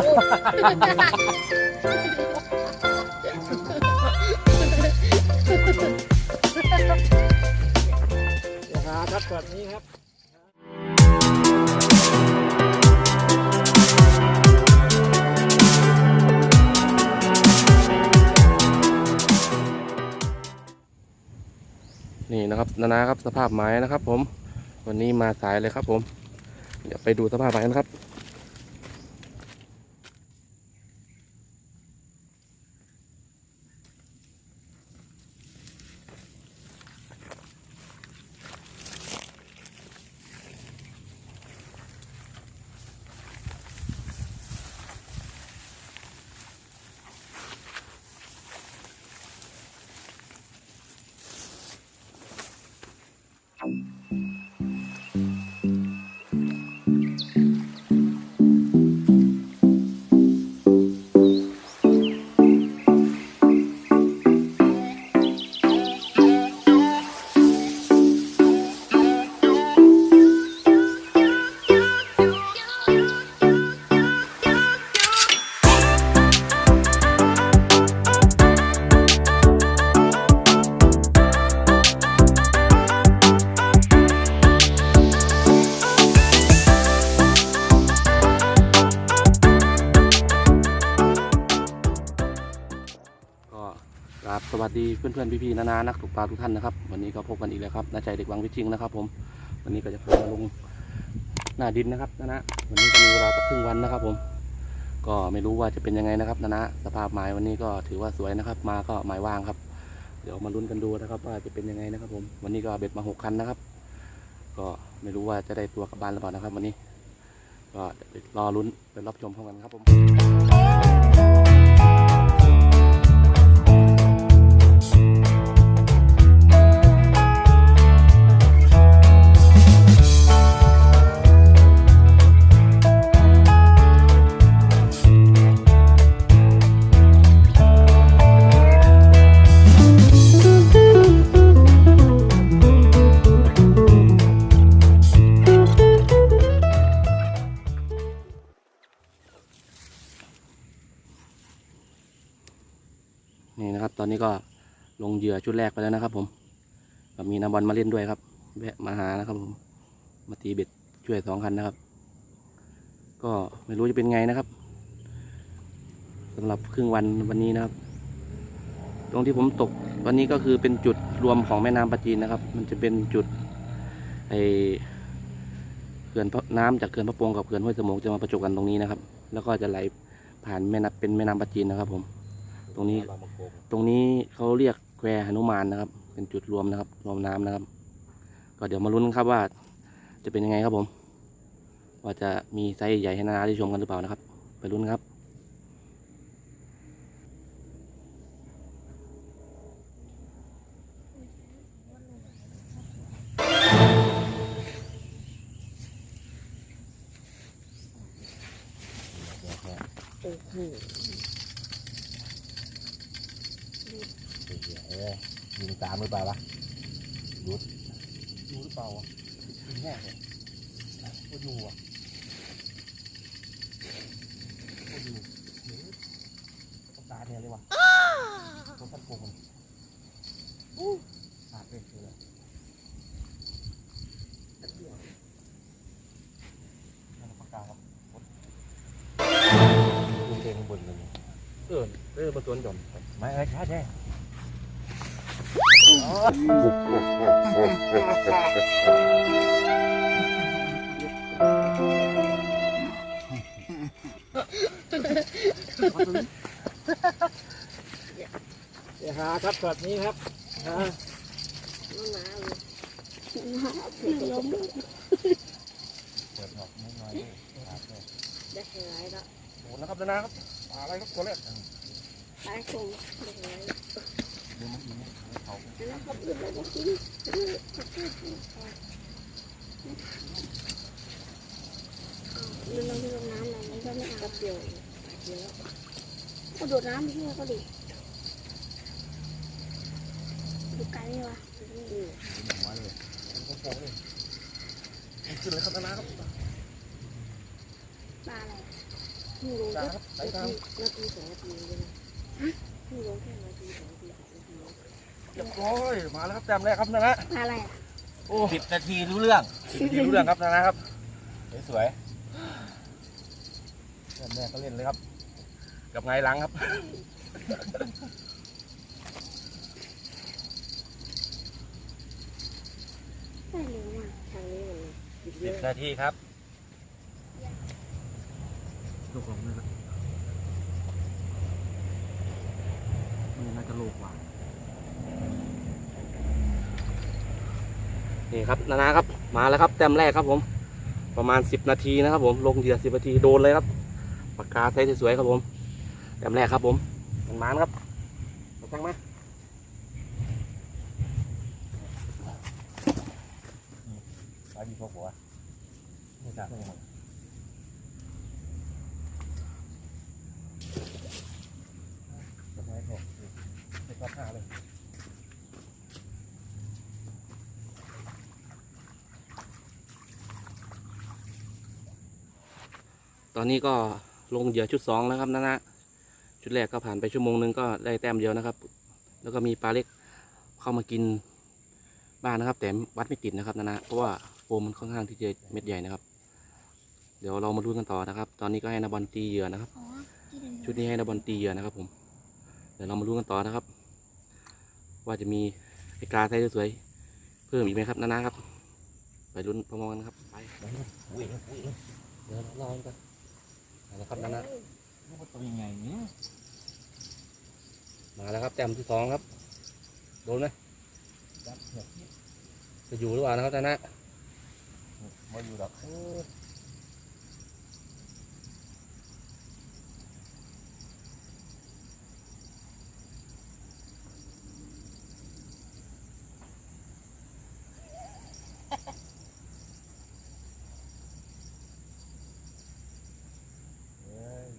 ราคาครับแบบนี้ครับนี่นะครับนานาครับสภาพไม้นะครับ ผมวันนี้มาสายเลยครับ ผม เดี๋ยวไปดูสภาพไม้กันครับ เพื่อนๆพี่ๆนานานักตกปลาทุกท่านนะครับ วันนี้ก็พบกันอีกแล้วครับนาใจเด็กวังวิชิงนะครับผมวันนี้ก็จะพามาลงหน้าดินนะครับนานะวันนี้ก็มีเวลาสักครึ่งวันนะครับผม ก็ไม่รู้ว่าจะเป็นยังไงนะครับนานะสภาพไม้วันนี้ก็ถือว่าสวยนะครับ มาก็ไม้ว่างครับ เดี๋ยวมาลุ้นกันดูนะครับว่าจะเป็นยังไงนะครับผมวันนี้ก็เบ็ดมาหกคันนะครับ ก็ไม่รู้ว่าจะได้ตัวกลับบ้านหรือเปล่านะครับ วันนี้ ก็รอลุ้นไปรับชมพร้อมกันครับผม นี่นะครับ ตอนนี้ก็ลงเหยื่อชุดแรกไปแล้วนะครับ ผมก็มีน้ำบอลมาเล่นด้วยครับ แวะมาหานะครับ ผม มาตีเบ็ดช่วยสองคันนะครับ ก็ไม่รู้จะเป็นไงนะครับสำหรับครึ่งวันวันนี้นะครับ ตรงที่ผมตกวันนี้ก็คือเป็นจุดรวมของแม่น้ำปะจีนนะครับ มันจะเป็นจุดไอเขื่อนพระน้ำจากเขื่อนพระปงกับเขื่อนห้วยสมงจะมาประจบกันตรงนี้นะครับ แล้วก็จะไหลผ่านแม่น้ำเป็นแม่น้ำปะจีนนะครับผม ตรงนี้ตรงนี้เขาเรียกแควหนุมานนะครับ เป็นจุดรวมนะครับ รวมน้ำนะครับ ก็เดี๋ยวมาลุ้นครับว่า จะเป็นยังไงครับผม ว่าจะมีไซส์ใหญ่ให้นานาได้ชมกันหรือเปล่านะครับ ไปลุ้นครับ โอ้โห เอ้ยยิงตามหรือ เปล่าวะรู้รู้หรือเปล่าวะยิงแน่เลยก็อยู่อะก็อยู่หรือต้องตาเนี่ยเลยวะตัวพันโกงมันอู้ขาดเลยเลยนั่นปากกาครับลุงเด้งบนเลยเออเออประตวนจอมไม่เอ้ยใช่ใช่ เดี๋ยวหาครับแบบนี้ครับฮะน้ำหนาเลยน้ำเผ็ดลมเปิดออกนิดหน่อยนี่ครับเนี่ยได้หลายแล้วโดนนะครับนานาครับปลาอะไรครับตัวแรก ตายคงได้หลายดูมันอีกนิด เรื่องที่ลงน้ำเรามันก็ไม่อาบเดียวเดียวก็โดดน้ำไปที่ก็ดิดูไกลเลยวะหัวเลยผมโผล่เลยขึ้นเลยครับนานาครับปลาอะไรครึ่งโลจ้าก็ครับใส่ตามนาทีสองนาทีเลยนะครึ่งแค่นาทีสองนาทีสามนาที เรียบร้อยมาแล้วครับแต้มแรกครับนะนะปลาอะไรอะโอ้สิบนาทีรู้เรื่องสิบนาทีรู้เรื่องครับนะนะครับสวยๆแต้มแรกก็เล่นเลยครับ กับไงหลังครับได้เร็วมากทางนี้มันหยิบเยสิบอะนาทีครับลูกลงเลยครับนี่น่าจะลูกกว่า นี่ครับนานาครับมาแล้วครับแต้มแรกครับผม ประมาณ 10 นาทีนะครับผมลงเหยื่อ10นาทีโดนเลยครับปากกาไซส์สวยๆครับผมแต้มแรกครับผมมันมานครับมาช่างมาปลาดีพวกหัวนี่จ้ะจะให้ผมเป็นรอบห้าเลย ต อนนี้ก็ลงเหยื่อชุดสองแล้วครับนานาชุดแรกก็ผ่านไปชั่วโมงนึงก็ได้แต้มเดียวนะครับ แล้วก็มีปลาเล็กเข้ามากินบ้านนะครับ แต่วัดไม่ติดนะครับนานาเพราะว่าโฟมมันค่อนข้างที่จะเม็ดใหญ่นะครับ เดี๋ยวเรามาดูกันต่อนะครับ ตอนนี้ก็ให้นาบอลตีเหยื่อนะครับ ชุดนี้ให้นาบอลตีเหยื่อนะครับ ผม เดี๋ยวเรามาดูกันต่อนะครับ ว่าจะมีไอกาไซส์สวยๆเพิ่มอีกไหมครับนานาครับ ไปลุ้นพร้อมกันครับไปเดี๋ยวรอกัน มาแล้วครับนานานี่มันตัวยังไงเนี่ยมาแล้วครับแต้มที่สองครับ โดนไหมจับเห็ดจะอยู่หรือเปล่านะครับนานามาอยู่ดอกเออเอ้ย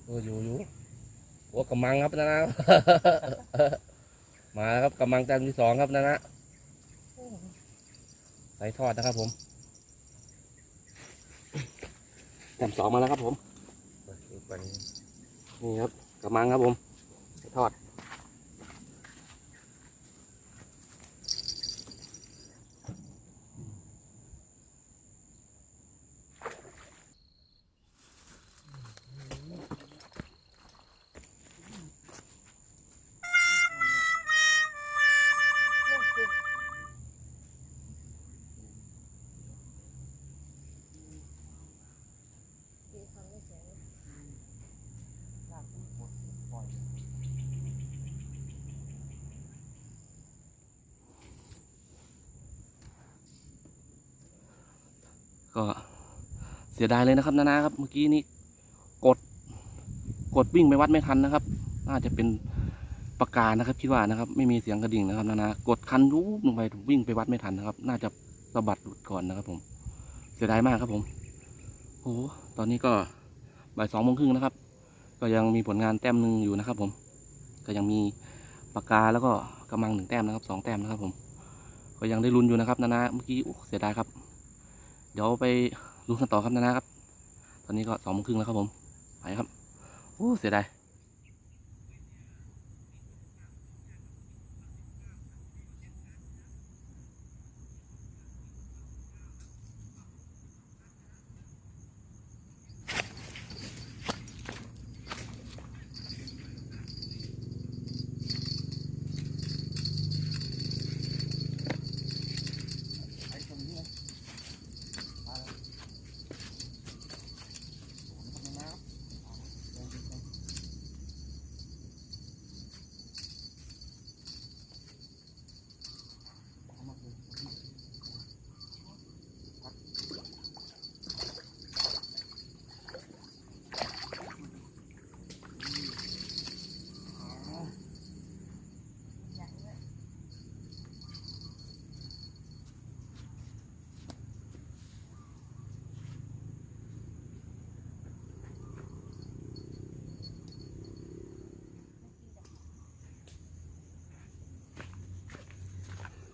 เอออยู่อยู่โอ้กำมังครับนานามาแล้วครับกำมังแต้มที่สองครับนานาใส่ทอดนะครับผมแต้มสองมาแล้วครับผมไปดูไปนี่นี่ครับกำมังครับผมใส่ทอด ก็เสียดายเลยนะครับนานาครับ เมื่อกี้นี้กดกดวิ่งไปวัดไม่ทันนะครับ น่าจะเป็นปากกานะครับคิดว่านะครับ ไม่มีเสียงกระดิ่งนะครับนานากดคันรูปลงไปวิ่งไปวัดไม่ทันนะครับ น่าจะสะบัดหลุดก่อนนะครับ ผม เสียดายมากครับผมโอ้ตอนนี้ก็บ่ายสองโมงครึ่งนะครับ ก็ยังมีผลงานแต้มหนึ่งอยู่นะครับ ผม ก็ยังมีปากกาแล้วก็กำมังหนึ่งแต้มนะครับสองแต้มนะครับ ผม ก็ยังได้ลุ้นอยู่นะครับนานาเมื่อกี้เสียดายครับ เดี๋ยวไปลุ้นกันต่อครับนะนะครับ ตอนนี้ก็สองโมงครึ่งแล้วครับผม ไปครับ โอ้ เสียดาย ไอ้ตรงนี้นะมาแล้วโอ้โหมันทำไมน้ำเอาเดินดิเดินเอามาเลย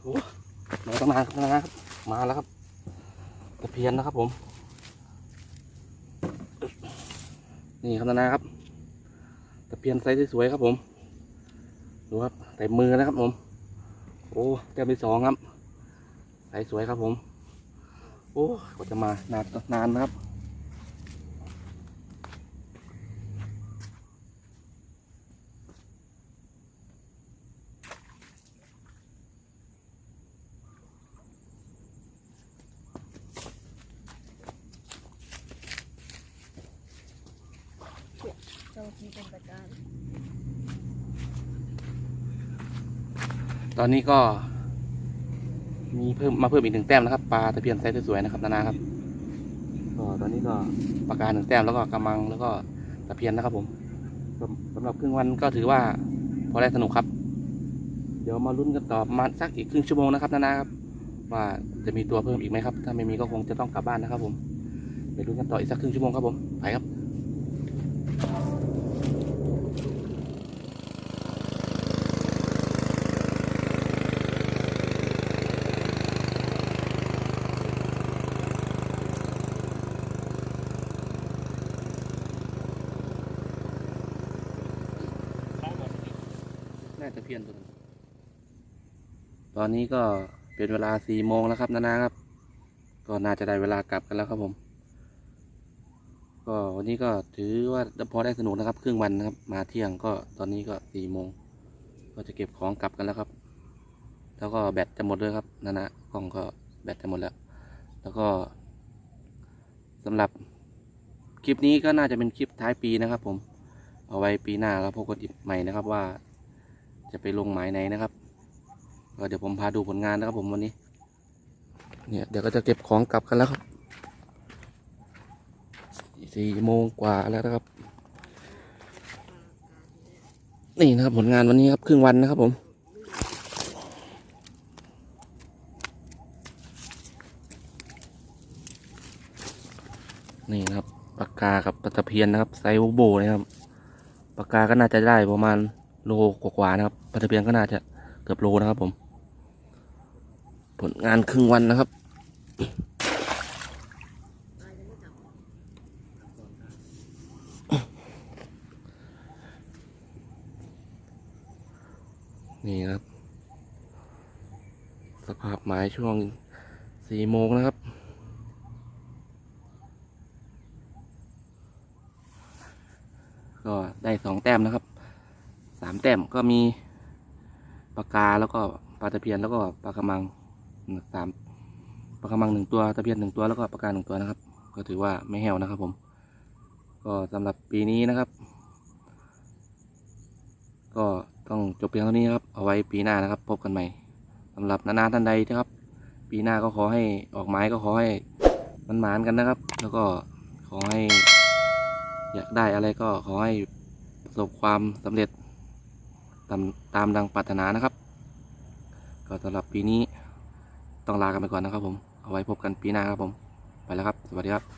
มาตั้งนานครับนานาครับ มาแล้วครับตะเพียนนะครับผม นี่ครับนานาครับตะเพียนไซส์สวยๆครับผม ดูครับเต็มมือนะครับผม โอ้แต้มที่สองครับ ไซส์สวยครับผม โอ้กว่าจะมานานนานนะครับ จ้าที่เป็นประการ ตอนนี้ก็ มีเพิ่มมาเพิ่มอีกหนึ่งแต้มนะครับปลาตะเพียนไซส์สวยๆนะครับนานาครับก็ตอนนี้ก็ปลากกาหนึ่งแต้มแล้วก็กระมังแล้วก็ตะเพียนนะครับ ผมสำหรับครึ่งวันก็ถือว่าพอได้สนุกครับ เดี๋ยวมาลุ้นกันต่อประมาณสักอีกครึ่งชั่วโมงนะครับนานาครับว่าจะมีตัวเพิ่มอีกไหมครับ ถ้าไม่มีก็คงจะต้องกลับบ้านนะครับ ผมไปลุ้นกันต่ออีกสักครึ่งชั่วโมงครับผมไปครับะเพียนตัวนึงตอนนี้ก็เป็นเวลาสี่โมงแล้วครับนานาครับ ก็น่าจะได้เวลากลับกันแล้วครับผม ก็วันนี้ก็ถือว่าพอได้สนุกนะครับ ครึ่งวันนะครับ มาเที่ยงก็ตอนนี้ก็สี่โมงก็จะเก็บของกลับกันแล้วครับ แล้วก็แบตจะหมดด้วยครับนานากล้องก็แบตจะหมดแล้ว แล้วก็สำหรับคลิปนี้ก็น่าจะเป็นคลิปท้ายปีนะครับ ผม เอาไว้ปีหน้าเราพบกันอีกใหม่นะครับว่า จะไปลงหมายไหนนะครับก็เดี๋ยวผมพาดูผลงานนะครับผมวันนี้ เนี่ยเดี๋ยวก็จะเก็บของกลับกันแล้วครับสี่โมงกว่าแล้วนะครับ นี่นะครับผลงานวันนี้ครับครึ่งวันนะครับผมนี่นะครับปากกากับปลาตะเพียนนะครับไซส์โบนะครับปากกาก็น่าจะได้ประมาณ โลกว่าๆนะครับปลาตะเพียนก็น่าจะเกือบโลนะครับผม ผลงานครึ่งวันนะครับนี่ครับ สภาพหมายช่วงสี่โมงนะครับ ก็ได้สองแต้มนะครับ สา มแต้มก็มีปลากาแล้วก็ปลาตะเพียนแล้วก็ปลากระมังสามปลากระมังหนึ่งตัวตะเพียนหนึ่งตัวแล้วก็ปลากาหนึ่งตัวนะครับ ก็ถือว่าไม่แห้วนะครับ ผม ก็สำหรับปีนี้นะครับ ก็ต้องจบเพียงเท่านี้ครับ เอาไว้ปีหน้านะครับ พบกันใหม่สำหรับนานาท่านใดนะครับ ปีหน้าก็ขอให้ออกไม้ก็ขอให้มันหมานกันนะครับ แล้วก็ขอให้อยากได้อะไรก็ขอให้ประสบความสำเร็จ ตามตามดังปรารถนานะครับ ก็สำหรับปีนี้ต้องลากันไปก่อนนะครับผม เอาไว้พบกันปีหน้าครับผม ไปแล้วครับ สวัสดีครับ